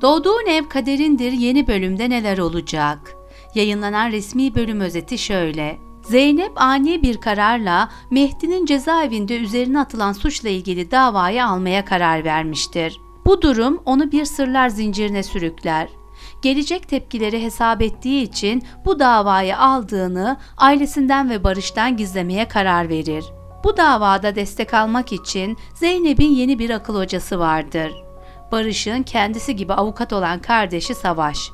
Doğduğun ev kaderindir yeni bölümde neler olacak? Yayınlanan resmi bölüm özeti şöyle. Zeynep ani bir kararla Mehdi'nin cezaevinde üzerine atılan suçla ilgili davayı almaya karar vermiştir. Bu durum onu bir sırlar zincirine sürükler. Gelecek tepkileri hesap ettiği için bu davayı aldığını ailesinden ve Barış'tan gizlemeye karar verir. Bu davada destek almak için Zeynep'in yeni bir akıl hocası vardır. Barış'ın kendisi gibi avukat olan kardeşi Savaş.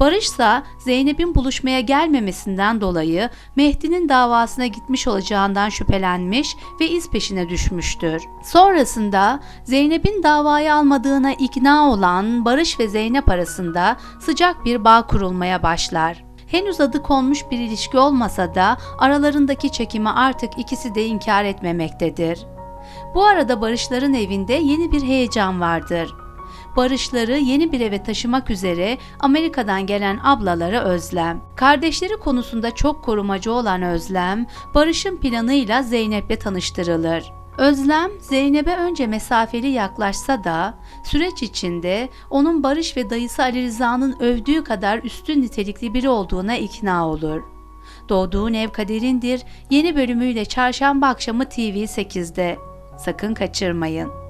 Barış ise Zeynep'in buluşmaya gelmemesinden dolayı Mehdi'nin davasına gitmiş olacağından şüphelenmiş ve iz peşine düşmüştür. Sonrasında Zeynep'in davayı almadığına ikna olan Barış ve Zeynep arasında sıcak bir bağ kurulmaya başlar. Henüz adı konmuş bir ilişki olmasa da aralarındaki çekimi artık ikisi de inkar etmemektedir. Bu arada Barışların evinde yeni bir heyecan vardır. Barışları yeni bir eve taşımak üzere Amerika'dan gelen ablaları Özlem. Kardeşleri konusunda çok korumacı olan Özlem, Barış'ın planıyla Zeynep'le tanıştırılır. Özlem, Zeynep'e önce mesafeli yaklaşsa da süreç içinde onun Barış ve dayısı Ali Rıza'nın övdüğü kadar üstün nitelikli biri olduğuna ikna olur. Doğduğun Ev Kaderindir yeni bölümüyle çarşamba akşamı TV8'de. Sakın kaçırmayın.